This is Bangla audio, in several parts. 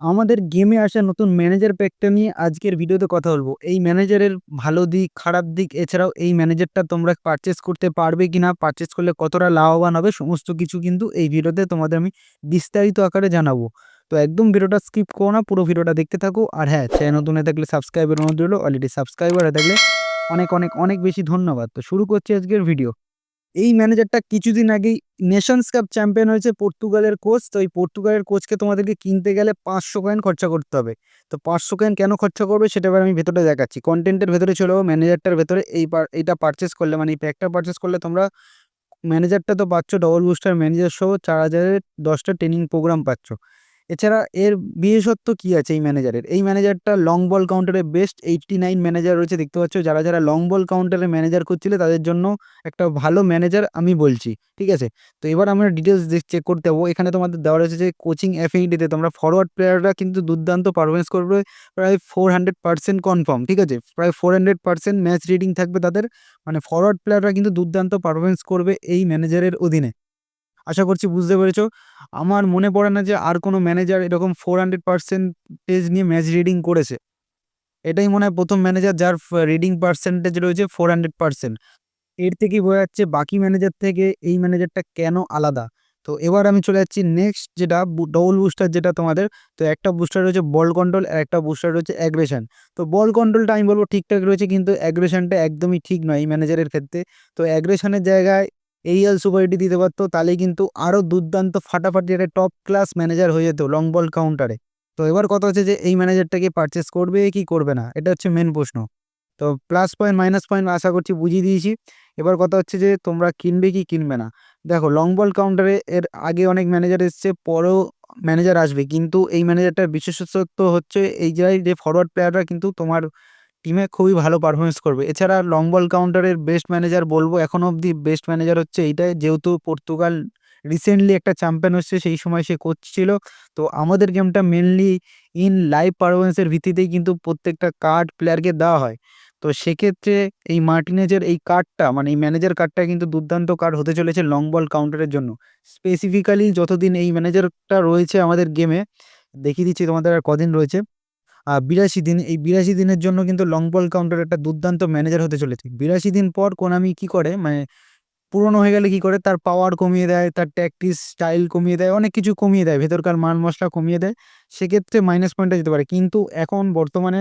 আমাদের গেমে আসা নতুন ম্যানেজার প্যাকটা নিয়ে আজকের ভিডিওতে কথা বলব। এই ম্যানেজারের ভালো দিক, খারাপ দিক এছাড়াও এই ম্যানেজারটা তোমরা পারচেজ করতে পারবে কিনা, পারচেজ করলে কতটা লাভবান হবে সমস্ত কিছু কিন্তু এই ভিডিওতে তোমাদের আমি বিস্তারিত আকারে জানাব। তো একদম ভিডিওটা স্কিপ করো না, পুরো ভিডিওটা দেখতে থাকো। আর হ্যাঁ, চ্যানেল নতুন হয়ে থাকলে সাবস্ক্রাইবের অনুরোধ রইল। অলরেডি সাবস্ক্রাইবার হয়ে থাকলে অনেক, অনেক, অনেক বেশি ধন্যবাদ। তো শুরু করছি আজকের ভিডিও। এই ম্যানেজারটা কিছুদিন আগেই নেশনস কাপ চ্যাম্পিয়ন হয়েছে পর্তুগালের কোচ। তো এই পর্তুগালের কোচকে তোমাদেরকে কিনতে গেলে ৫০০ কয়েন খরচা করতে হবে। তো ৫০০ কয়েন কেন খরচা করবে সেটা এবার আমি ভেতরে দেখাচ্ছি। কনটেন্টের ভেতরে চলে যাব ম্যানেজারটার ভেতরে এই এইটা পারচেজ করলে মানে এই প্যাকটা পারচেজ করলে তোমরা ম্যানেজারটা তো পাচ্ছ ডবল বুস্টার ম্যানেজার সহ ৪০০০ এর ১০ টা ট্রেনিং প্রোগ্রাম পাচ্ছ। এছাড়া এর বিশেষত্ব কী আছে এই ম্যানেজারের? এই ম্যানেজারটা লং বল কাউন্টারে বেস্ট 89 ম্যানেজার রয়েছে দেখতে পাচ্ছ। যারা, যারা লং বল কাউন্টারে ম্যানেজার খুঁজছিলে তাদের জন্য একটা ভালো ম্যানেজার আমি বলছি। ঠিক আছে? তো এবার আমরা ডিটেলস চেক করতে যাব। এখানে তোমাদের দেওয়া রয়েছে যে কোচিং অ্যাফিনিটিতে তোমরা ফরওয়ার্ড প্লেয়াররা কিন্তু দুর্দান্ত পারফরম্যান্স করবে প্রায় 400% কনফার্ম। ঠিক আছে? প্রায় 400% ম্যাচ রিডিং থাকবে তাদের। মানে ফরওয়ার্ড প্লেয়াররা কিন্তু দুর্দান্ত পারফরমেন্স করবে এই ম্যানেজারের অধীনে। আশা করছি বুঝতে পেরেছ। আমার মনে পড়ে না যে আর কোনো ম্যানেজার এরকম 400% নিয়ে ম্যাচ রিডিং করেছে। এটাই মনে হয় প্রথম ম্যানেজার যার রিডিং পার্সেন্টেজ রয়েছে 400%। এর থেকেই বোঝা যাচ্ছে বাকি ম্যানেজার থেকে এই ম্যানেজারটা কেন আলাদা। তো এবার আমি চলে যাচ্ছি নেক্সট যেটা ডবল বুস্টার যেটা তোমাদের। তো একটা বুস্টার রয়েছে বল কন্ট্রোল আর একটা বুস্টার রয়েছে অ্যাগ্রেশন। তো বল কন্ট্রোলটা আমি বলব ঠিকঠাক রয়েছে, কিন্তু অ্যাগ্রেশনটা একদমই ঠিক নয় এই ম্যানেজারের ক্ষেত্রে। তো অ্যাগ্রেশনের জায়গায় এরিয়াল সুপারিটি দিতে পারতো তাহলে কিন্তু আরও দুর্দান্ত ফাটাফাটি একটা টপ ক্লাস ম্যানেজার হয়ে যেত লং বল কাউন্টারে। তো এবার কথা হচ্ছে যে এই ম্যানেজারটাকে পারচেস করবে কি করবে না? এটা হচ্ছে মেন প্রশ্ন। তো প্লাস পয়েন্ট মাইনাস পয়েন্ট আশা করছি বুঝিয়ে দিয়েছি। এবার কথা হচ্ছে যে তোমরা কিনবে কি কিনবে না? দেখো লং বল কাউন্টারে এর আগে অনেক ম্যানেজার এসছে, পরেও ম্যানেজার আসবে। কিন্তু এই ম্যানেজারটার বিশেষত্ব হচ্ছে এই যে ফরওয়ার্ড প্লেয়াররা কিন্তু তোমার টিমে খুবই ভালো পারফরমেন্স করবে। এছাড়া লং বল কাউন্টারের বেস্ট ম্যানেজার বলব, এখনও অবধি বেস্ট ম্যানেজার হচ্ছে এইটাই যেহেতু পর্তুগাল রিসেন্টলি একটা চ্যাম্পিয়ন হচ্ছে, সেই সময় সে কোচ ছিল। তো আমাদের গেমটা মেনলি ইন লাইভ পারফরম্যান্সের ভিত্তিতেই কিন্তু প্রত্যেকটা কার্ড প্লেয়ারকে দেওয়া হয়। তো সেক্ষেত্রে এই মার্টিনেজের এই কার্ডটা মানে এই ম্যানেজার কার্ডটা কিন্তু দুর্দান্ত কার্ড হতে চলেছে লং বল কাউন্টারের জন্য। স্পেসিফিক্যালি যতদিন এই ম্যানেজারটা রয়েছে আমাদের গেমে দেখিয়ে দিচ্ছি তোমাদের আর কদিন রয়েছে। ৮২ দিন। এই ৮২ দিনের জন্য কিন্তু লং বল কাউন্টার একটা দুর্দান্ত ম্যানেজার হতে চলেছে। ৮২ দিন পর কোনামি কি করে মানে পুরনো হয়ে গেলে কি করে তার পাওয়ার কমিয়ে দেয়, তার ট্যাকটিস স্টাইল কমিয়ে দেয়, অনেক কিছু কমিয়ে দেয়। ভেতরকার মাল মশলা কমিয়ে দেয়। সেক্ষেত্রে মাইনাস পয়েন্টে যেতে পারে। কিন্তু এখন বর্তমানে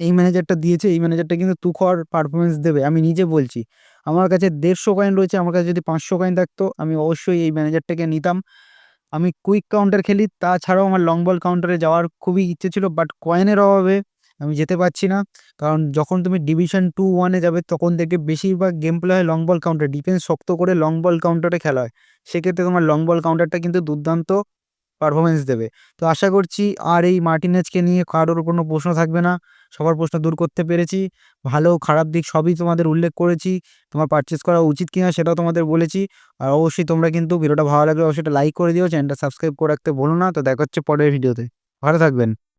এই ম্যানেজারটা দিয়েছে এই ম্যানেজারটা কিন্তু তুখর পারফরম্যান্স দেবে। আমি নিজে বলছি। আমার কাছে ১৫০ কয়েন রয়েছে। আমার কাছে যদি ৫০০ কয়েন থাকতো আমি অবশ্যই এই ম্যানেজারটাকে নিতাম। আমি কুইক কাউন্টার খেলি, তাছাড়াও আমার লং বল কাউন্টারে যাওয়ার খুবই ইচ্ছে ছিল বাট কয়েনের অভাবে আমি যেতে পারছি না। কারণ যখন তুমি ডিভিশন টু ওয়ানে যাবে, তখন দেখবে বেশিরভাগ গেম প্লে হয় লং বল কাউন্টার। ডিফেন্স শক্ত করে লং বল কাউন্টারে খেলা হয়। সেক্ষেত্রে তোমার লং বল কাউন্টারটা কিন্তু দুর্দান্ত পারফরম্যান্স দেবে। তো আশা করছি আর এই মার্টিনেজকে নিয়ে কারোর কোনো প্রশ্ন থাকবে না। সবার প্রশ্ন দূর করতে পেরেছি। ভালো খারাপ দিক সবই তোমাদের উল্লেখ করেছি। তোমার পারচেস করা উচিত কিনা সেটাও তোমাদের বলেছি। আর অবশ্যই তোমরা কিন্তু ভিডিওটা ভালো লাগলে অবশ্যই লাইক করে দিও। চ্যানেলটা সাবস্ক্রাইব করে রাখতে ভুলো না। তো দেখা হচ্ছে পরের ভিডিওতে। ভালো থাকবেন।